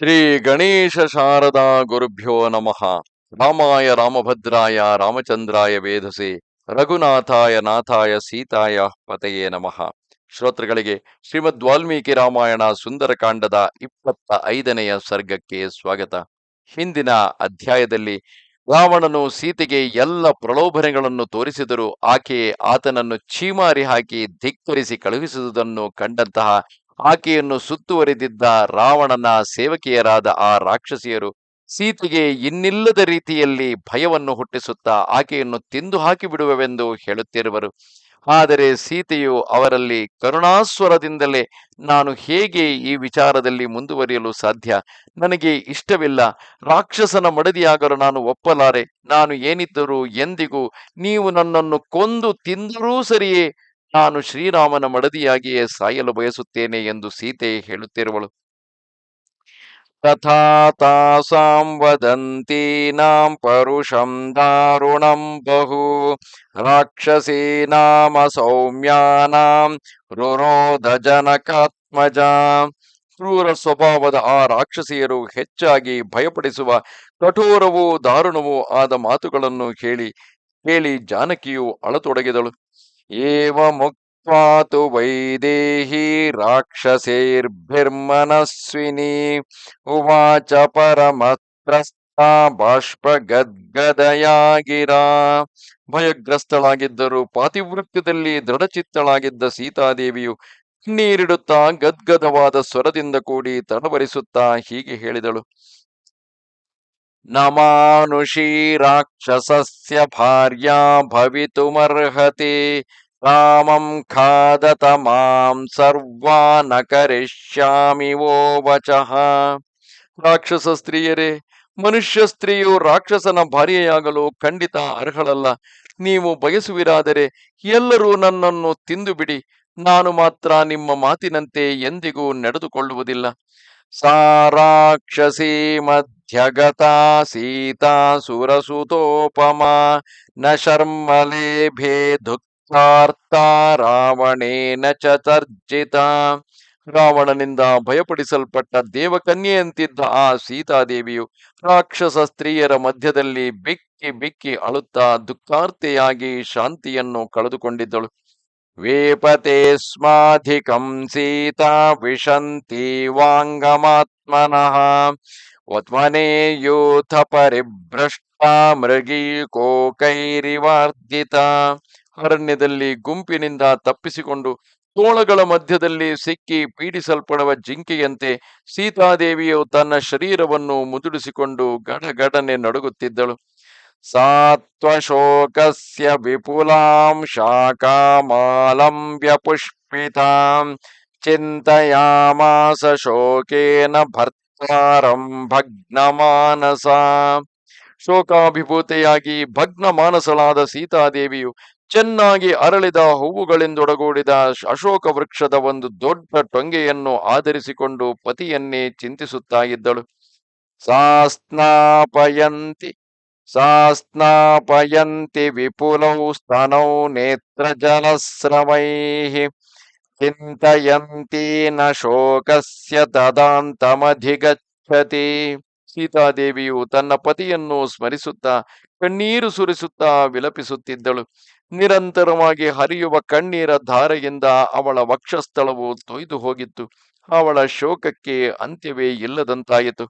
ಶ್ರೀ ಗಣೇಶ ಶಾರದಾ ಗುರುಭ್ಯೋ ನಮಃ. ರಾಮಾಯ ರಾಮಭದ್ರಾಯ ರಾಮಚಂದ್ರಾಯ ವೇಧಸೆ ರಘುನಾಥಾಯ ನಾಥಾಯ ಸೀತಾಯ ಪತೆಯೇ ನಮಃ. ಶ್ರೋತೃಗಳಿಗೆ ಶ್ರೀಮದ್ ವಾಲ್ಮೀಕಿ ರಾಮಾಯಣ ಸುಂದರಕಾಂಡದ ಇಪ್ಪತ್ತ ಐದನೆಯ ಸರ್ಗಕ್ಕೆ ಸ್ವಾಗತ. ಹಿಂದಿನ ಅಧ್ಯಾಯದಲ್ಲಿ ರಾವಣನು ಸೀತೆಗೆ ಎಲ್ಲ ಪ್ರಲೋಭನೆಗಳನ್ನು ತೋರಿಸಿದರೂ ಆಕೆ ಆತನನ್ನು ಚೀಮಾರಿ ಹಾಕಿ ಧಿಕ್ಕರಿಸಿ ಕಳುಹಿಸುವುದನ್ನು ಕಂಡಂತಹ ಆಕೆಯನ್ನು ಸುತ್ತುವರಿದಿದ್ದ ರಾವಣನ ಸೇವಕಿಯರಾದ ಆ ರಾಕ್ಷಸಿಯರು ಸೀತೆಗೆ ಇನ್ನಿಲ್ಲದ ರೀತಿಯಲ್ಲಿ ಭಯವನ್ನು ಹುಟ್ಟಿಸುತ್ತಾ ಆಕೆಯನ್ನು ತಿಂದು ಹಾಕಿ ಬಿಡುವೆವೆಂದು ಹೇಳುತ್ತಿರುವರು. ಆದರೆ ಸೀತೆಯು ಅವರಲ್ಲಿ ಕರುಣಾಸ್ವರದಿಂದಲೇ, ನಾನು ಹೇಗೆ ಈ ವಿಚಾರದಲ್ಲಿ ಮುಂದುವರಿಯಲು ಸಾಧ್ಯ? ನನಗೆ ಇಷ್ಟವಿಲ್ಲ. ರಾಕ್ಷಸನ ಮಡದಿಯಾಗಲು ನಾನು ಒಪ್ಪಲಾರೆ. ನಾನು ಏನಿದ್ದರೂ ಎಂದಿಗೂ ನೀವು ನನ್ನನ್ನು ಕೊಂದು ತಿಂದರೂ ಸರಿಯೇ. ನಾನು ಶ್ರೀರಾಮನ ಮಡದಿಯಾಗಿಯೇ ಸಾಯಲು ಬಯಸುತ್ತೇನೆ ಎಂದು ಸೀತೆ ಹೇಳುತ್ತಿರುವಳು. ತಾಸಾಂ ವದಂತೀನಾಂ ಪರುಷಂ ದಾರುಣಂ ಬಹು ರಾಕ್ಷಸೀನಾಮ ಸೌಮ್ಯಾನಾಂ ರುರೋಧ ಜನಕಾತ್ಮಜ. ಕ್ರೂರ ಸ್ವಭಾವದ ಆ ರಾಕ್ಷಸಿಯರು ಹೆಚ್ಚಾಗಿ ಭಯಪಡಿಸುವ ಕಠೋರವೂ ದಾರುಣವೂ ಆದ ಮಾತುಗಳನ್ನು ಕೇಳಿ ಕೇಳಿ ಜಾನಕಿಯು ಅಳತೊಡಗಿದಳು. ಮುಕ್ತಾತು ವೈದೇಹಿ ರಾಕ್ಷಸೇರ್ಭಿರ್ಮನಸ್ವಿನಿ ಉವಾಚ ಪರಮತ್ರಸ್ತ ಬಾಷ್ಪ ಗದ್ಗದಯಾಗಿರ ಭಯಗ್ರಸ್ತಳಾಗಿದ್ದರು ಪಾತಿವೃತ್ಯದಲ್ಲಿ ದೃಢಚಿತ್ತಳಾಗಿದ್ದ ಸೀತಾದೇವಿಯು ನೀರಿಡುತ್ತಾ ಗದ್ಗದವಾದ ಸ್ವರದಿಂದ ಕೂಡಿ ತಡವರಿಸುತ್ತಾ ಹೀಗೆ ಹೇಳಿದಳು. ನಮಾನುಷಿ ರಾಕ್ಷಸಸ್ಯ ಭಾರ್ಯಾ ಭವಿತುಮರ್ಹತಿ ರಾಮಂ ಖಾದತ ಮಾಂ ಸರ್ವಾ ನ ಕರಿಷ್ಯಾಮಿ ವೋ ವಚಃ. ರಾಕ್ಷಸ ಸ್ತ್ರೀಯರೇ, ಮನುಷ್ಯ ಸ್ತ್ರೀಯು ರಾಕ್ಷಸನ ಭಾರ್ಯೆಯಾಗಲು ಖಂಡಿತ ಅರ್ಹಳಲ್ಲ. ನೀವು ಬಯಸುವಿರಾದರೆ ಎಲ್ಲರೂ ನನ್ನನ್ನು ತಿಂದು ಬಿಡಿ ನಾನು ಮಾತ್ರ ನಿಮ್ಮ ಮಾತಿನಂತೆ ಎಂದಿಗೂ ನಡೆದುಕೊಳ್ಳುವುದಿಲ್ಲ. ಸಾ ರಾಕ್ಷಸೀ ಮಧ್ಯಗತಾ ಸೀತಾ ಸುರಸುತೋಪಮಾ ನ ಶರ್ಮಲೇಭೆ ದುಃಖಾರ್ಥ ರಾವಣೇನ ಚ ರಾವಣನಿಂದ ಭಯಪಡಿಸಲ್ಪಟ್ಟ ದೇವಕನ್ಯೆಯಂತಿದ್ದ ಆ ಸೀತಾದೇವಿಯು ರಾಕ್ಷಸ ಸ್ತ್ರೀಯರ ಮಧ್ಯದಲ್ಲಿ ಬಿಕ್ಕಿ ಬಿಕ್ಕಿ ಅಳುತ್ತಾ ದುಃಖಾರ್ತೆಯಾಗಿ ಶಾಂತಿಯನ್ನು ಕಳೆದುಕೊಂಡಿದ್ದಳು. ಸ್ಮಾಧಿಕಂ ಸೀತಾ ವಿಶಂತಿ ವಾಂಗಮಾತ್ಮನಃ ವತ್ಮನೆ ಯೂಥ ಪರಿಭ್ರಷ್ಟ ಮೃಗೀ ಕೋಕೈರಿವಾರ್ಜಿತ ಅರಣ್ಯದಲ್ಲಿ ಗುಂಪಿನಿಂದ ತಪ್ಪಿಸಿಕೊಂಡು ತೋಳಗಳ ಮಧ್ಯದಲ್ಲಿ ಸಿಕ್ಕಿ ಪೀಡಿಸಲ್ಪಡುವ ಜಿಂಕೆಯಂತೆ ಸೀತಾದೇವಿಯು ತನ್ನ ಶರೀರವನ್ನು ಮುದುಡಿಸಿಕೊಂಡು ಗಡಗಡನೆ ನಡುಗುತ್ತಿದ್ದಳು. ವಿಪುಲಾಂ ಶಾಖಾಮಾಲಂಬ್ಯ ಪುಷ್ಪಿತಾಂ ಚಿಂತಯಾಮಾಸ ಶೋಕೇನ ಭರ್ತಾರಂ ಭಗ್ನಮಾನಸ ಶೋಕಾಭಿಭೂತೆಯಾಗಿ ಭಗ್ನ ಮಾನಸಳಾದ ಸೀತಾದೇವಿಯು ಚೆನ್ನಾಗಿ ಅರಳಿದ ಹೂವುಗಳಿಂದೊಡಗೂಡಿದ ಅಶೋಕ ವೃಕ್ಷದ ಒಂದು ದೊಡ್ಡ ಟೊಂಗೆಯನ್ನು ಆಧರಿಸಿಕೊಂಡು ಪತಿಯನ್ನೇ ಚಿಂತಿಸುತ್ತಾ ಇದ್ದಳು. ಸಾಸ್ನಾಪಯಂತಿ ಸಾಸ್ನಾಪಯಂತಿ ವಿಪುಲೌ ಸ್ತನೌ ಜಲಸ್ರವೈಃ ಚಿಂತಯಂತಿ ನ ಶೋಕಸ್ಯ ತದಾಂತಮಧಿಗಚ್ಚತಿ ಸೀತಾದೇವಿಯು ತನ್ನ ಪತಿಯನ್ನು ಸ್ಮರಿಸುತ್ತಾ, ಕಣ್ಣೀರು ಸುರಿಸುತ್ತಾ ವಿಲಪಿಸುತ್ತಿದ್ದಳು. ನಿರಂತರವಾಗಿ ಹರಿಯುವ ಕಣ್ಣೀರ ಧಾರೆಯಿಂದ ಅವಳ ವಕ್ಷಸ್ಥಳವು ತೊಯ್ದು ಹೋಗಿತ್ತು. ಅವಳ ಶೋಕಕ್ಕೆ ಅಂತ್ಯವೇ ಇಲ್ಲದಂತಾಯಿತು.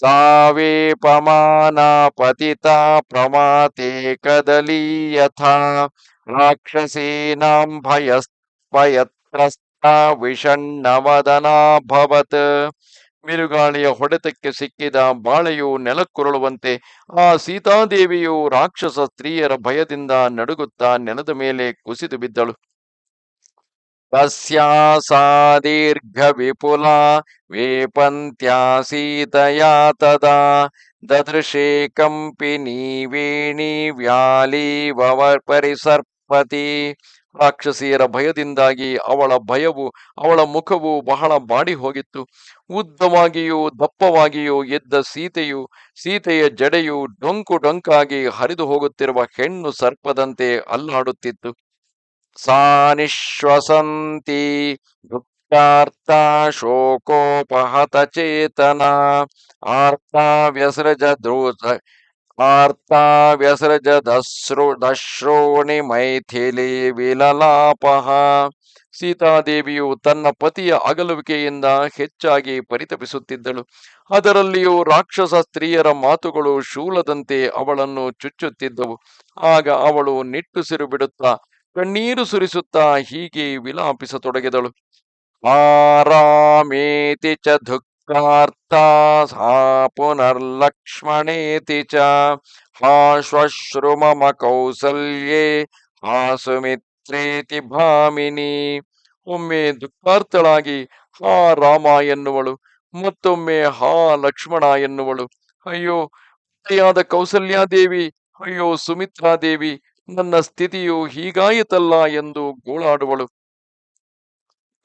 ಸಾವೇಪಮಾನ ಪತಿತ ಪ್ರಮಾತೆ ಕದಲೀಯಥಾ ರಾಕ್ಷಸೀನಾಂ ಭಯಸ್ಪಯತ್ರಸ್ತ ವಿಷಣ್ಣವದನಾಭವತ್ ಬಿರುಗಾಳಿಯ ಹೊಡೆತಕ್ಕೆ ಸಿಕ್ಕಿದ ಬಾಳೆಯು ನೆಲಕ್ಕುರುಳುವಂತೆ ಆ ಸೀತಾದೇವಿಯು ರಾಕ್ಷಸ ಸ್ತ್ರೀಯರ ಭಯದಿಂದ ನಡುಗುತ್ತಾ ನೆಲದ ಮೇಲೆ ಕುಸಿದು ಬಿದ್ದಳು. ದೀರ್ಘ ವಿಪುಲ ಸೀತಯಾ ತದಾ ದದೃಶೇ ಕಂಪಿನಿ ವೇಣಿ ವ್ಯಾಲೀವವ ಪರಿಸರ್ಪತಿ ರಾಕ್ಷಸಿಯರ ಭಯದಿಂದಾಗಿ ಅವಳ ಭಯವು, ಅವಳ ಮುಖವು ಬಹಳ ಬಾಡಿ ಹೋಗಿತ್ತು. ಉದ್ದವಾಗಿಯೂ ದಪ್ಪವಾಗಿಯೂ ಎದ್ದ ಸೀತೆಯು, ಸೀತೆಯ ಜಡೆಯು ಡೊಂಕು ಡೊಂಕಾಗಿ ಹರಿದು ಹೋಗುತ್ತಿರುವ ಹೆಣ್ಣು ಸರ್ಪದಂತೆ ಅಲ್ಲಾಡುತ್ತಿತ್ತು. ಆರ್ತ ವ್ಯಸೃಜ ದೂತ ಆರ್ತ ವ್ಯಸೃಜ ದಶ್ರು ದಶ್ರೋಣಿ ಮೈಥಿಲಿ ವಿಲಲಾಪಹ ಸೀತಾದೇವಿಯು ತನ್ನ ಪತಿಯ ಅಗಲುವಿಕೆಯಿಂದ ಹೆಚ್ಚಾಗಿ ಪರಿತಪಿಸುತ್ತಿದ್ದಳು. ಅದರಲ್ಲಿಯೂ ರಾಕ್ಷಸ ಸ್ತ್ರೀಯರ ಮಾತುಗಳು ಶೂಲದಂತೆ ಅವಳನ್ನು ಚುಚ್ಚುತ್ತಿದ್ದವು. ಆಗ ಅವಳು ನಿಟ್ಟುಸಿರು ಬಿಡುತ್ತಾ ಕಣ್ಣೀರು ಸುರಿಸುತ್ತಾ ಹೀಗೆ ವಿಲಾಪಿಸತೊಡಗಿದಳು. ಆರಾಮೇತಿ ಚ ದುಃಖಾರ್ಥ ಸಾ ಪುನರ್ಲಕ್ಷ್ಮಣೇತಿ ಚ ಹಾ ಶ್ವಶ್ರು ಮಮ ಕೌಸಲ್ಯೇ ಹಾ ಸುಮಿತ್ರೇತಿ ಭಾಮಿನಿ. ಒಮ್ಮೆ ದುಃಖಾರ್ಥಳಾಗಿ ಹಾ ರಾಮ ಎನ್ನುವಳು, ಮತ್ತೊಮ್ಮೆ ಹಾ ಲಕ್ಷ್ಮಣ ಎನ್ನುವಳು. ಅಯ್ಯೋ ಕೌಸಲ್ಯಾದೇವಿ, ಅಯ್ಯೋ ಸುಮಿತ್ರಾದೇವಿ ನನ್ನ ಸ್ಥಿತಿಯು ಹೀಗಾಯಿತಲ್ಲ ಎಂದು ಗೋಳಾಡುವಳು.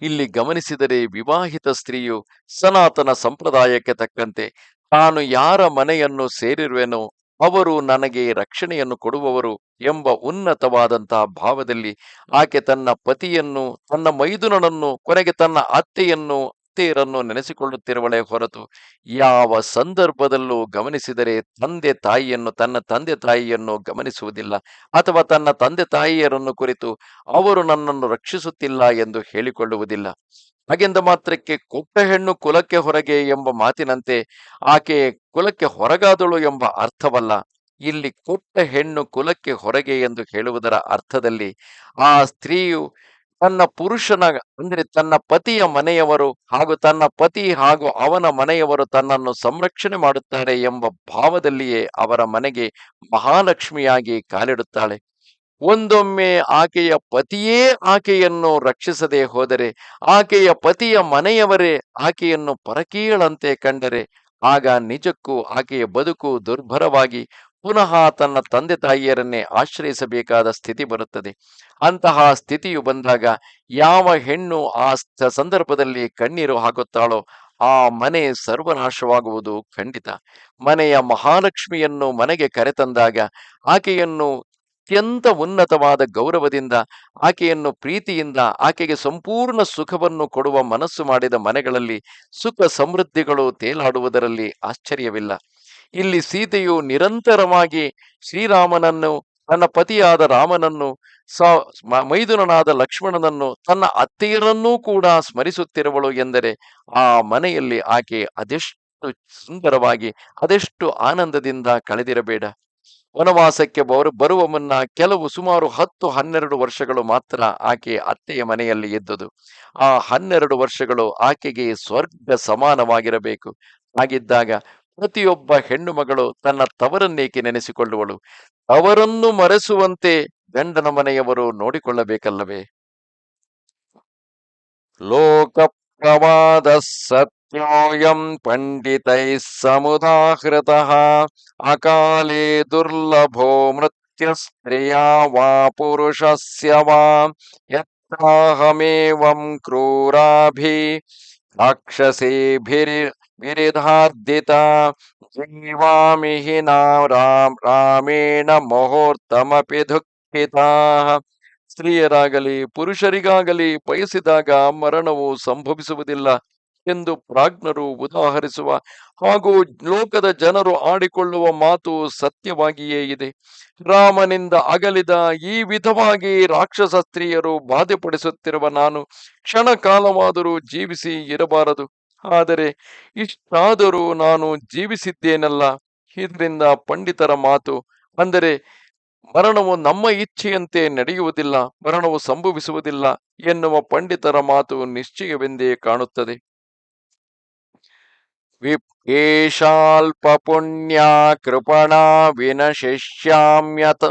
ಇಲ್ಲಿ ಗಮನಿಸಿದರೆ ವಿವಾಹಿತ ಸ್ತ್ರೀಯು ಸನಾತನ ಸಂಪ್ರದಾಯಕ್ಕೆ ತಕ್ಕಂತೆ ತಾನು ಯಾರ ಮನೆಯನ್ನು ಸೇರಿರುವೆನೋ ಅವರು ನನಗೆ ರಕ್ಷಣೆಯನ್ನು ಕೊಡುವವರು ಎಂಬ ಉನ್ನತವಾದಂತಹ ಭಾವದಲ್ಲಿ ಆಕೆ ತನ್ನ ಪತಿಯನ್ನು, ತನ್ನ ಮೈದುನನನ್ನು, ಕೊನೆಗೆ ತನ್ನ ಅತ್ತೆಯನ್ನು ಅತ್ತೆಯರನ್ನು ನೆನೆಸಿಕೊಳ್ಳುತ್ತಿರುವಳೆ ಹೊರತು ಯಾವ ಸಂದರ್ಭದಲ್ಲೂ ಗಮನಿಸಿದರೆ ತಂದೆ ತಾಯಿಯನ್ನು, ತನ್ನ ತಂದೆ ತಾಯಿಯನ್ನು ಗಮನಿಸುವುದಿಲ್ಲ ಅಥವಾ ತನ್ನ ತಂದೆ ತಾಯಿಯರನ್ನು ಕುರಿತು ಅವರು ನನ್ನನ್ನು ರಕ್ಷಿಸುತ್ತಿಲ್ಲ ಎಂದು ಹೇಳಿಕೊಳ್ಳುವುದಿಲ್ಲ. ಹಾಗೆಂದ ಮಾತ್ರಕ್ಕೆ ಕೊಟ್ಟ ಹೆಣ್ಣು ಕುಲಕ್ಕೆ ಹೊರಗೆ ಎಂಬ ಮಾತಿನಂತೆ ಆಕೆ ಕುಲಕ್ಕೆ ಹೊರಗಾದಳು ಎಂಬ ಅರ್ಥವಲ್ಲ. ಇಲ್ಲಿ ಕೊಟ್ಟ ಹೆಣ್ಣು ಕುಲಕ್ಕೆ ಹೊರಗೆ ಎಂದು ಹೇಳುವುದರ ಅರ್ಥದಲ್ಲಿ ಆ ಸ್ತ್ರೀಯು ತನ್ನ ಪುರುಷನ, ಅಂದ್ರೆ ತನ್ನ ಪತಿಯ ಮನೆಯವರು ಹಾಗೂ ತನ್ನ ಪತಿ ಹಾಗೂ ಅವನ ಮನೆಯವರು ತನ್ನನ್ನು ಸಂರಕ್ಷಣೆ ಮಾಡುತ್ತಾರೆ ಎಂಬ ಭಾವದಲ್ಲಿಯೇ ಅವರ ಮನೆಗೆ ಮಹಾಲಕ್ಷ್ಮಿಯಾಗಿ ಕಾಲಿಡುತ್ತಾಳೆ. ಒಂದೊಮ್ಮೆ ಆಕೆಯ ಪತಿಯೇ ಆಕೆಯನ್ನು ರಕ್ಷಿಸದೆ ಹೋದರೆ, ಆಕೆಯ ಪತಿಯ ಮನೆಯವರೇ ಆಕೆಯನ್ನು ಪರಕೀಳಂತೆ ಕಂಡರೆ, ಆಗ ನಿಜಕ್ಕೂ ಆಕೆಯ ಬದುಕು ದುರ್ಭರವಾಗಿ ಪುನಃ ತನ್ನ ತಂದೆ ತಾಯಿಯರನ್ನೇ ಆಶ್ರಯಿಸಬೇಕಾದ ಸ್ಥಿತಿ ಬರುತ್ತದೆ. ಅಂತಹ ಸ್ಥಿತಿಯು ಬಂದಾಗ ಯಾವ ಹೆಣ್ಣು ಆ ಸಂದರ್ಭದಲ್ಲಿ ಕಣ್ಣೀರು ಹಾಕುತ್ತಾಳೋ ಆ ಮನೆ ಸರ್ವನಾಶವಾಗುವುದು ಖಂಡಿತ. ಮನೆಯ ಮಹಾಲಕ್ಷ್ಮಿಯನ್ನು ಮನೆಗೆ ಕರೆತಂದಾಗ ಆಕೆಯನ್ನು ಅತ್ಯಂತ ಉನ್ನತವಾದ ಗೌರವದಿಂದ, ಆಕೆಯನ್ನು ಪ್ರೀತಿಯಿಂದ, ಆಕೆಗೆ ಸಂಪೂರ್ಣ ಸುಖವನ್ನು ಕೊಡುವ ಮನಸ್ಸು ಮಾಡಿದ ಮನೆಗಳಲ್ಲಿ ಸುಖ ಸಮೃದ್ಧಿಗಳು ತೇಲಾಡುವುದರಲ್ಲಿ ಆಶ್ಚರ್ಯವಿಲ್ಲ. ಇಲ್ಲಿ ಸೀತೆಯು ನಿರಂತರವಾಗಿ ಶ್ರೀರಾಮನನ್ನು, ತನ್ನ ಪತಿಯಾದ ರಾಮನನ್ನು, ಸ ಮೈದುನನಾದ ಲಕ್ಷ್ಮಣನನ್ನು, ತನ್ನ ಅತ್ತೆಯರನ್ನೂ ಕೂಡ ಸ್ಮರಿಸುತ್ತಿರುವಳು ಎಂದರೆ ಆ ಮನೆಯಲ್ಲಿ ಆಕೆ ಅದೆಷ್ಟು ಸುಂದರವಾಗಿ, ಅದೆಷ್ಟು ಆನಂದದಿಂದ ಕಳೆದಿರಬೇಡ. ವನವಾಸಕ್ಕೆ ಬರು, ಬರುವ ಮುನ್ನ ಕೆಲವು ಸುಮಾರು ಹತ್ತು, ಹನ್ನೆರಡು ವರ್ಷಗಳು ಮಾತ್ರ ಆಕೆ ಅತ್ತೆಯ ಮನೆಯಲ್ಲಿ ಇದ್ದುದು. ಆ ಹನ್ನೆರಡು ವರ್ಷಗಳು ಆಕೆಗೆ ಸ್ವರ್ಗ ಸಮಾನವಾಗಿರಬೇಕು. ಹಾಗಿದ್ದಾಗ ಪ್ರತಿಯೊಬ್ಬ ಹೆಣ್ಣು ಮಗಳು ತನ್ನ ತವರನ್ನೇಕೆ ನೆನೆಸಿಕೊಳ್ಳುವಳು? ಅವರನ್ನು ಮರೆಸುವಂತೆ ಗಂಡನ ಮನೆಯವರು ನೋಡಿಕೊಳ್ಳಬೇಕಲ್ಲವೇ? ಲೋಕ ಪ್ರವಾದ ಸತ್ಯೋಯಂ ಪಂಡಿತೈ ಸಮುದಾಹೃತ, ಅಕಾಲೇ ದುರ್ಲಭೋ ಮೃತ್ಯ ಸ್ತ್ರೀಯ ವಾ ಪುರುಷಸ್ಯ ವಾ ಕ್ರೂರಾಭಿ, ರಾಕ್ಷಸೇಭಿರಿ ವಿರಿಧಾರ್ದಿತ ಜೀವಾಮಿಹಿ ನಾಂ ರಾಮ್, ರಾಮೇಣ ಮುಹೂರ್ತಮಪಿ ದುಃಖಿತಾ. ಸ್ತ್ರೀಯರಾಗಲಿ, ಪುರುಷರಿಗಾಗಲಿ, ಬಯಸಿದಾಗ ಮರಣವು ಸಂಭವಿಸುವುದಿಲ್ಲ ಎಂದು ಪ್ರಾಜ್ಞರು ಉದಾಹರಿಸುವ ಹಾಗೂ ಲೋಕದ ಜನರು ಆಡಿಕೊಳ್ಳುವ ಮಾತು ಸತ್ಯವಾಗಿಯೇ ಇದೆ. ರಾಮನಿಂದ ಅಗಲಿದ ಈ ವಿಧವಾಗಿ ರಾಕ್ಷಸ ಸ್ತ್ರೀಯರು ಬಾಧೆಪಡಿಸುತ್ತಿರುವ ನಾನು ಕ್ಷಣ ಕಾಲವಾದರೂ ಜೀವಿಸಿ ಇರಬಾರದು. ಆದರೆ ಇಷ್ಟಾದರೂ ನಾನು ಜೀವಿಸಿದ್ದೇನಲ್ಲ? ಇದರಿಂದ ಪಂಡಿತರ ಮಾತು ಅಂದರೆ ಮರಣವು ನಮ್ಮ ಇಚ್ಛೆಯಂತೆ ನಡೆಯುವುದಿಲ್ಲ, ಮರಣವು ಸಂಭವಿಸುವುದಿಲ್ಲ ಎನ್ನುವ ಪಂಡಿತರ ಮಾತು ನಿಶ್ಚಯವೆಂದೇ ಕಾಣುತ್ತದೆ. ವಿಪೇಶಾಲ್ಪ ಪುಣ್ಯ ಕೃಪಣ ವಿನಶಿಷ್ಯಾಮ್ಯತ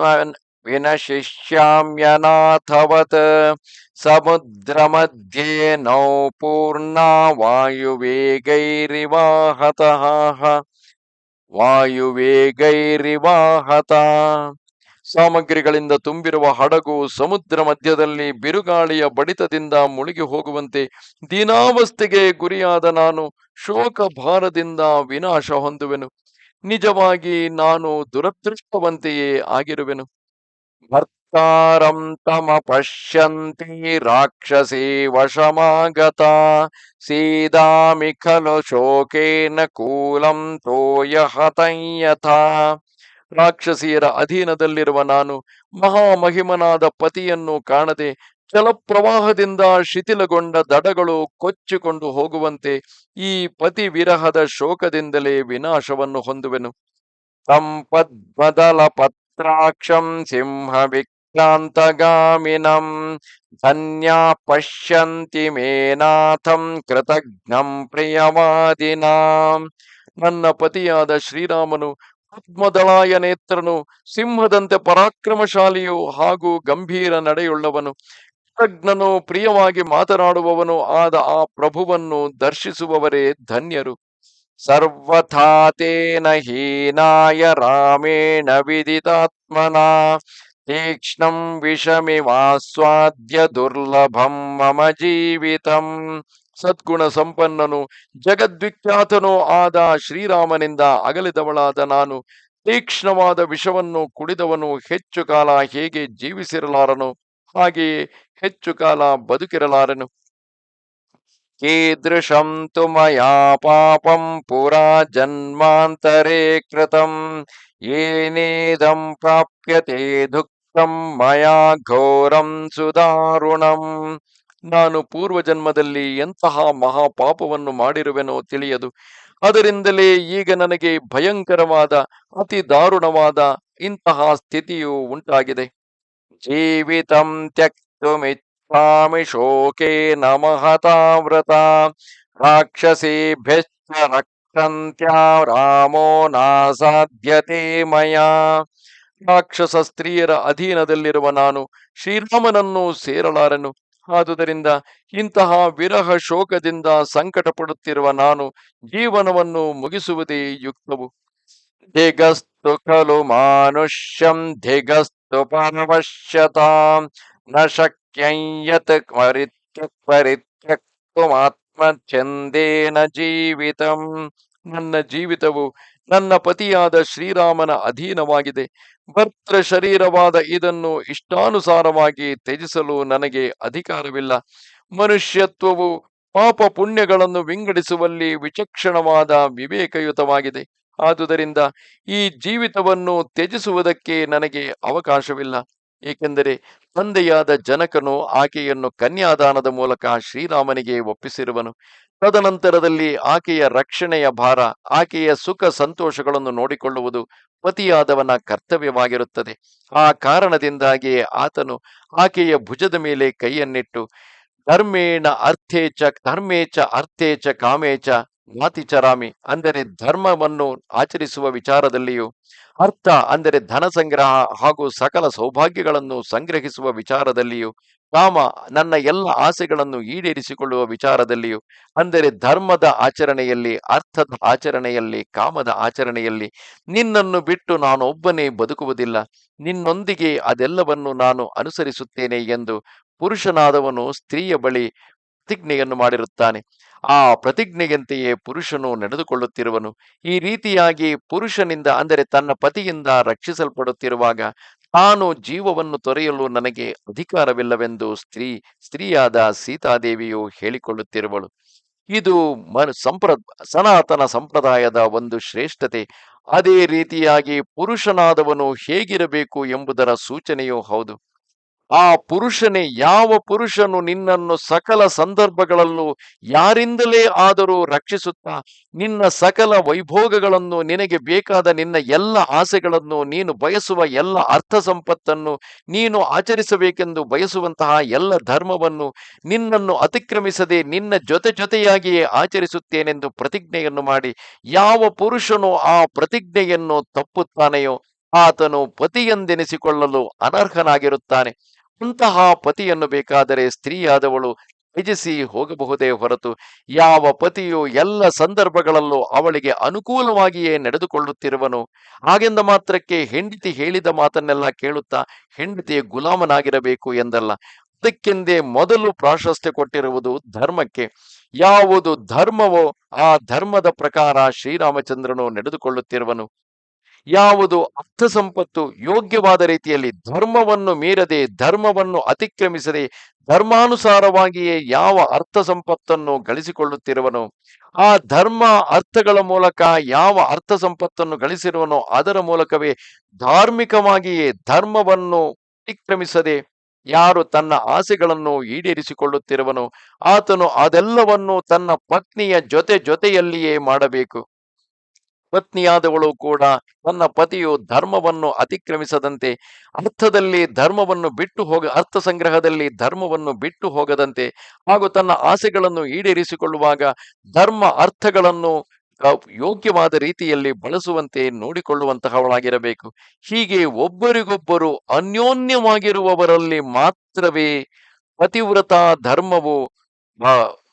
ಸಮುದ್ರ ಮಧ್ಯೆ ನೌ ಪೂರ್ಣ ವಾಯುವೇಗೈರಿವಾಹತಃ ವಾಯುವೇಗೈರಿವಾಹತ ಸಾಮಗ್ರಿಗಳಿಂದ ತುಂಬಿರುವ ಹಡಗು ಸಮುದ್ರ ಮಧ್ಯದಲ್ಲಿ ಬಿರುಗಾಳಿಯ ಬಡಿತದಿಂದ ಮುಳುಗಿ ಹೋಗುವಂತೆ ದೀನಾವಸ್ಥೆಗೆ ಗುರಿಯಾದ ನಾನು ಶೋಕ ಭಾರದಿಂದ ವಿನಾಶ ಹೊಂದುವೆನು. ನಿಜವಾಗಿ ನಾನು ದುರದೃಷ್ಟವಂತೆಯೇ ಆಗಿರುವೆನು. ಭರ್ತ ಧಿಕ್ಕಾರಂ ತಮ ಪಶ್ಯಂತಿ ರಾಕ್ಷಸಿ ವಶಮಾಗತ ಸೀದಾಮಿ ಖಲು ಶೋಕೇನ ಕೂಲಂ ತೋಯ ಹತಯ್ಯಥ ರಾಕ್ಷಸಿಯರ ಅಧೀನದಲ್ಲಿರುವ ನಾನು ಮಹಾಮಹಿಮನಾದ ಪತಿಯನ್ನು ಕಾಣದೆ ಜಲಪ್ರವಾಹದಿಂದ ಶಿಥಿಲಗೊಂಡ ದಡಗಳು ಕೊಚ್ಚಿಕೊಂಡು ಹೋಗುವಂತೆ ಈ ಪತಿ ವಿರಹದ ಶೋಕದಿಂದಲೇ ವಿನಾಶವನ್ನು ಹೊಂದುವೆನು. ಸಂಪದ್ಮದಲ ಪತ್ರಾಕ್ಷಂ ಸಿಂಹ ವಿಕ್ರಾಂತಗಾಮಿನಂ ಧನ್ಯ ಪಶ್ಯಂತಿ ಮೇನಾಥಂ ಕೃತಜ್ಞಂ ಪ್ರಿಯವಾದಿನಾಂ. ನನ್ನ ಪತಿಯಾದ ಶ್ರೀರಾಮನು ಪದ್ಮದಳಾಯ ನೇತ್ರನು, ಸಿಂಹದಂತೆ ಪರಾಕ್ರಮಶಾಲಿಯು ಹಾಗೂ ಗಂಭೀರ ನಡೆಯುಳ್ಳವನು, ಕೃತಜ್ಞನು ಪ್ರಿಯವಾಗಿ ಮಾತನಾಡುವವನು ಆದ ಆ ಪ್ರಭುವನ್ನು ದರ್ಶಿಸುವವರೇ ಧನ್ಯರು. ಸರ್ವಥಾತೇನ ಹೀನಾಯ ರಾಮೇಣ ವಿದಿತಾತ್ಮನ ತೀಕ್ಷ್ಣಂ ವಿಷಮಿವಾಸ್ವಾದ್ಯ ದುರ್ಲಭಂ ಮಮ ಜೀವಿತಂ. ಸದ್ಗುಣ ಸಂಪನ್ನನು, ಜಗದ್ವಿಖ್ಯಾತನೂ ಆದ ಶ್ರೀರಾಮನಿಂದ ಅಗಲಿದವಳಾದ ನಾನು, ತೀಕ್ಷ್ಣವಾದ ವಿಷವನ್ನು ಕುಡಿದವನು ಹೆಚ್ಚು ಕಾಲ ಹೇಗೆ ಜೀವಿಸಿರಲಾರನು, ಹಾಗೆಯೇ ಹೆಚ್ಚು ಕಾಲ ಬದುಕಿರಲಾರನು. ಕೀದೃಶಂ ತು ಮಯಾ ಪಾಪಂ ಪುರಾ ಜನ್ಮಾಂತರೇ ಕೃತಂ ಏನೇದಂ ಪ್ರಾಪ್ಯತೆ ದುಃಖಂ ಮಯಾ ಘೋರಂ ಸುದಾರುಣಂ ನಾನು ಪೂರ್ವಜನ್ಮದಲ್ಲಿ ಎಂತಹ ಮಹಾಪಾಪವನ್ನು ಮಾಡಿರುವೆನೋ ತಿಳಿಯದು। ಅದರಿಂದಲೇ ಈಗ ನನಗೆ ಭಯಂಕರವಾದ, ಅತಿ ದಾರುಣವಾದ ಇಂತಹ ಸ್ಥಿತಿಯು ಉಂಟಾಗಿದೆ। ಜೀವಿತಂ ಶೋಕೇನ ಮಹತಾವ್ರತ ರಾಕ್ಷಸೇಭ್ಯಶ್ಚ ರಕ್ಷಂತ್ಯಾ ರಾಮೋ ನಾಸಾಧ್ಯತೆ ಮಯಾ ರಾಕ್ಷಸ ಸ್ತ್ರೀಯರ ಅಧೀನದಲ್ಲಿರುವ ನಾನು ಶ್ರೀರಾಮನನ್ನು ಸೇರಲಾರನು। ಆದುದರಿಂದ ಇಂತಹ ವಿರಹ ಶೋಕದಿಂದ ಸಂಕಟ ಪಡುತ್ತಿರುವ ನಾನು ಜೀವನವನ್ನು ಮುಗಿಸುವುದೇ ಯುಕ್ತವು। ಧಿಗಸ್ತು ಖಲು ಮಾನುಷ್ಯಂ ಧಿಗಸ್ತು ಪರವಶ್ಯತಾಂ, ನ ಶಕ್ಯಂಯತ್ ಪರಿತ್ಯ ಚಂದೇನ ಜೀವಿತಂ. ನನ್ನ ಜೀವಿತವು ನನ್ನ ಪತಿಯಾದ ಶ್ರೀರಾಮನ ಅಧೀನವಾಗಿದೆ. ಭರ್ತೃ ಶರೀರವಾದ ಇದನ್ನು ಇಷ್ಟಾನುಸಾರವಾಗಿ ತ್ಯಜಿಸಲು ನನಗೆ ಅಧಿಕಾರವಿಲ್ಲ. ಮನುಷ್ಯತ್ವವು ಪಾಪ ಪುಣ್ಯಗಳನ್ನು ವಿಂಗಡಿಸುವಲ್ಲಿ ವಿಚಕ್ಷಣವಾದ ವಿವೇಕಯುತವಾಗಿದೆ. ಆದುದರಿಂದ ಈ ಜೀವಿತವನ್ನು ತ್ಯಜಿಸುವುದಕ್ಕೆ ನನಗೆ ಅವಕಾಶವಿಲ್ಲ. ಏಕೆಂದರೆ ತಂದೆಯಾದ ಜನಕನು ಆಕೆಯನ್ನು ಕನ್ಯಾದಾನದ ಮೂಲಕ ಶ್ರೀರಾಮನಿಗೆ ಒಪ್ಪಿಸಿರುವನು. ತದನಂತರದಲ್ಲಿ ಆಕೆಯ ರಕ್ಷಣೆಯ ಭಾರ, ಆಕೆಯ ಸುಖ ಸಂತೋಷಗಳನ್ನು ನೋಡಿಕೊಳ್ಳುವುದು ಪತಿಯಾದವನ ಕರ್ತವ್ಯವಾಗಿರುತ್ತದೆ. ಆ ಕಾರಣದಿಂದಾಗಿಯೇ ಆತನು ಆಕೆಯ ಭುಜದ ಮೇಲೆ ಕೈಯನ್ನಿಟ್ಟು, ಧರ್ಮೇಣ ಅರ್ಥೇಚ, ಧರ್ಮೇಚ ಅರ್ಥೇಚ ಕಾಮೇಚ ಮಾತಿಚರಾಮಿ ಅಂದರೆ ಧರ್ಮವನ್ನು ಆಚರಿಸುವ ವಿಚಾರದಲ್ಲಿಯೂ, ಅರ್ಥ ಅಂದರೆ ಧನ ಸಂಗ್ರಹ ಹಾಗೂ ಸಕಲ ಸೌಭಾಗ್ಯಗಳನ್ನು ಸಂಗ್ರಹಿಸುವ ವಿಚಾರದಲ್ಲಿಯೂ, ಕಾಮ ನನ್ನ ಎಲ್ಲ ಆಸೆಗಳನ್ನು ಈಡೇರಿಸಿಕೊಳ್ಳುವ ವಿಚಾರದಲ್ಲಿಯೂ, ಅಂದರೆ ಧರ್ಮದ ಆಚರಣೆಯಲ್ಲಿ, ಅರ್ಥದ ಆಚರಣೆಯಲ್ಲಿ, ಕಾಮದ ಆಚರಣೆಯಲ್ಲಿ, ನಿನ್ನನ್ನು ಬಿಟ್ಟು ನಾನೊಬ್ಬನೇ ಬದುಕುವುದಿಲ್ಲ. ನಿನ್ನೊಂದಿಗೆ ಅದೆಲ್ಲವನ್ನು ನಾನು ಅನುಸರಿಸುತ್ತೇನೆ ಎಂದು ಪುರುಷನಾದವನು ಸ್ತ್ರೀಯ ಬಳಿ ಪ್ರತಿಜ್ಞೆಯನ್ನು ಮಾಡಿರುತ್ತಾನೆ. ಆ ಪ್ರತಿಜ್ಞೆಯಂತೆಯೇ ಪುರುಷನು ನಡೆದುಕೊಳ್ಳುತ್ತಿರುವನು. ಈ ರೀತಿಯಾಗಿ ಪುರುಷನಿಂದ, ಅಂದರೆ ತನ್ನ ಪತಿಯಿಂದ ರಕ್ಷಿಸಲ್ಪಡುತ್ತಿರುವಾಗ ತಾನು ಜೀವವನ್ನು ತೊರೆಯಲು ನನಗೆ ಅಧಿಕಾರವಿಲ್ಲವೆಂದು ಸ್ತ್ರೀ, ಸ್ತ್ರೀಯಾದ ಸೀತಾದೇವಿಯು ಹೇಳಿಕೊಳ್ಳುತ್ತಿರುವಳು. ಇದು ಸಂಪ್ರ, ಸನಾತನ ಸಂಪ್ರದಾಯದ ಒಂದು ಶ್ರೇಷ್ಠತೆ. ಅದೇ ರೀತಿಯಾಗಿ ಪುರುಷನಾದವನು ಹೇಗಿರಬೇಕು ಎಂಬುದರ ಸೂಚನೆಯೂ ಹೌದು. ಆ ಪುರುಷನೇ ಯಾವ ಪುರುಷನು ನಿನ್ನನ್ನು ಸಕಲ ಸಂದರ್ಭಗಳಲ್ಲೂ ಯಾರಿಂದಲೇ ಆದರೂ ರಕ್ಷಿಸುತ್ತಾ, ನಿನ್ನ ಸಕಲ ವೈಭೋಗಗಳನ್ನು ನಿನಗೆ ಬೇಕಾದ ನಿನ್ನ ಎಲ್ಲ ಆಸೆಗಳನ್ನು, ನೀನು ಬಯಸುವ ಎಲ್ಲ ಅರ್ಥ ಸಂಪತ್ತನ್ನು ನೀನು ಆಚರಿಸಬೇಕೆಂದು ಬಯಸುವಂತಹ ಎಲ್ಲ ಧರ್ಮವನ್ನು ನಿನ್ನನ್ನು ಅತಿಕ್ರಮಿಸದೆ ನಿನ್ನ ಜೊತೆ ಜೊತೆಯಾಗಿಯೇ ಆಚರಿಸುತ್ತೇನೆಂದು ಪ್ರತಿಜ್ಞೆಯನ್ನು ಮಾಡಿ, ಯಾವ ಪುರುಷನು ಆ ಪ್ರತಿಜ್ಞೆಯನ್ನು ತಪ್ಪುತ್ತಾನೆಯೋ ಆತನು ಪತಿಯೆಂದೆನಿಸಿಕೊಳ್ಳಲು ಅನರ್ಹನಾಗಿರುತ್ತಾನೆ. ಅಂತಹ ಪತಿಯನ್ನು ಬೇಕಾದರೆ ಸ್ತ್ರೀಯಾದವಳು ತ್ಯಜಿಸಿ ಹೋಗಬಹುದೇ ಹೊರತು ಯಾವ ಪತಿಯು ಎಲ್ಲ ಸಂದರ್ಭಗಳಲ್ಲೂ ಅವಳಿಗೆ ಅನುಕೂಲವಾಗಿಯೇ ನಡೆದುಕೊಳ್ಳುತ್ತಿರುವನು. ಹಾಗೆಂದ ಮಾತ್ರಕ್ಕೆ ಹೆಂಡತಿ ಹೇಳಿದ ಮಾತನ್ನೆಲ್ಲ ಕೇಳುತ್ತಾ ಹೆಂಡತಿಯ ಗುಲಾಮನಾಗಿರಬೇಕು ಎಂದಲ್ಲ. ಅದಕ್ಕೆಂದೇ ಮೊದಲು ಪ್ರಾಶಸ್ತ್ಯ ಕೊಟ್ಟಿರುವುದು ಧರ್ಮಕ್ಕೆ. ಯಾವುದು ಧರ್ಮವೋ ಆ ಧರ್ಮದ ಪ್ರಕಾರ ಶ್ರೀರಾಮಚಂದ್ರನು ನಡೆದುಕೊಳ್ಳುತ್ತಿರುವನು. ಯಾವುದು ಅರ್ಥ ಸಂಪತ್ತು ಯೋಗ್ಯವಾದ ರೀತಿಯಲ್ಲಿ ಧರ್ಮವನ್ನು ಮೀರದೆ, ಧರ್ಮವನ್ನು ಅತಿಕ್ರಮಿಸದೆ, ಧರ್ಮಾನುಸಾರವಾಗಿಯೇ ಯಾವ ಅರ್ಥ ಸಂಪತ್ತನ್ನು ಗಳಿಸಿಕೊಳ್ಳುತ್ತಿರುವನು? ಆ ಧರ್ಮ ಅರ್ಥಗಳ ಮೂಲಕ ಯಾವ ಅರ್ಥ ಸಂಪತ್ತನ್ನು ಗಳಿಸಿರುವನೋ ಅದರ ಮೂಲಕವೇ ಧಾರ್ಮಿಕವಾಗಿಯೇ ಧರ್ಮವನ್ನು ಅತಿಕ್ರಮಿಸದೆ ಯಾರು ತನ್ನ ಆಸೆಗಳನ್ನು ಈಡೇರಿಸಿಕೊಳ್ಳುತ್ತಿರುವನು ಆತನು ಅದೆಲ್ಲವನ್ನು ತನ್ನ ಪತ್ನಿಯ ಜೊತೆ ಜೊತೆಯಲ್ಲಿಯೇ ಮಾಡಬೇಕು. ಪತ್ನಿಯಾದವಳು ಕೂಡ ತನ್ನ ಪತಿಯು ಧರ್ಮವನ್ನು ಅತಿಕ್ರಮಿಸದಂತೆ, ಅರ್ಥದಲ್ಲಿ ಧರ್ಮವನ್ನು ಬಿಟ್ಟು ಹೋಗ ಅರ್ಥ ಸಂಗ್ರಹದಲ್ಲಿ ಧರ್ಮವನ್ನು ಬಿಟ್ಟು ಹೋಗದಂತೆ ಹಾಗೂ ತನ್ನ ಆಸೆಗಳನ್ನು ಈಡೇರಿಸಿಕೊಳ್ಳುವಾಗ ಧರ್ಮ ಅರ್ಥಗಳನ್ನು ಯೋಗ್ಯವಾದ ರೀತಿಯಲ್ಲಿ ಬಳಸುವಂತೆ ನೋಡಿಕೊಳ್ಳುವಂತಹವಳಾಗಿರಬೇಕು. ಹೀಗೆ ಒಬ್ಬರಿಗೊಬ್ಬರು ಅನ್ಯೋನ್ಯವಾಗಿರುವವರಲ್ಲಿ ಮಾತ್ರವೇ ಪತಿವ್ರತ ಧರ್ಮವು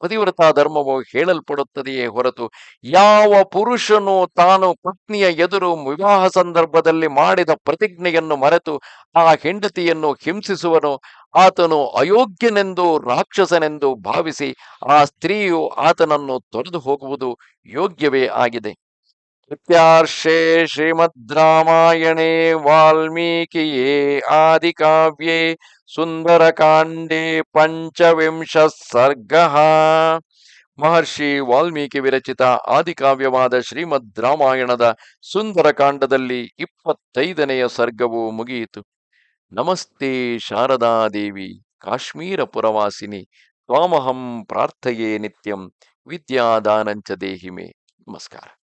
ಪತಿವ್ರತ ಧರ್ಮವು ಹೇಳಲ್ಪಡುತ್ತದೆಯೇ ಹೊರತು ಯಾವ ಪುರುಷನು ತಾನು ಪತ್ನಿಯ ಎದುರು ವಿವಾಹ ಸಂದರ್ಭದಲ್ಲಿ ಮಾಡಿದ ಪ್ರತಿಜ್ಞೆಯನ್ನು ಮರೆತು ಆ ಹೆಂಡತಿಯನ್ನು ಹಿಂಸಿಸುವನು, ಆತನು ಅಯೋಗ್ಯನೆಂದು ರಾಕ್ಷಸನೆಂದು ಭಾವಿಸಿ ಆ ಸ್ತ್ರೀಯು ಆತನನ್ನು ತೊರೆದು ಹೋಗುವುದು ಯೋಗ್ಯವೇ ಆಗಿದೆ. ರಾಮಾಯಣೇ ವಾಲ್ಮೀಕಿಯೇ ಆದಿಕಾವ್ಯೇ ಸುಂದರಕಾಂಡೇ ಪಂಚವಿಂಶ ಸರ್ಗ ಮಹರ್ಷಿ ವಾಲ್ಮೀಕಿ ವಿರಚಿತ ಆದಿಕಾವ್ಯವಾದ ಶ್ರೀಮದ್ ರಾಮಾಯಣದ ಸುಂದರಕಾಂಡದಲ್ಲಿ ಇಪ್ಪತ್ತೈದನೆಯ ಸರ್ಗವು ಮುಗಿಯಿತು. ನಮಸ್ತೆ ಶಾರದಾದೇವಿ ಕಾಶ್ಮೀರ ಪುರವಾಸಿನಿ ತ್ವಾಮಹಂ ಪ್ರಾರ್ಥೆಯೇ ನಿತ್ಯಂ, ವಿದ್ಯಾದಾನಂಚ ದೇಹಿಮೆ. ನಮಸ್ಕಾರ.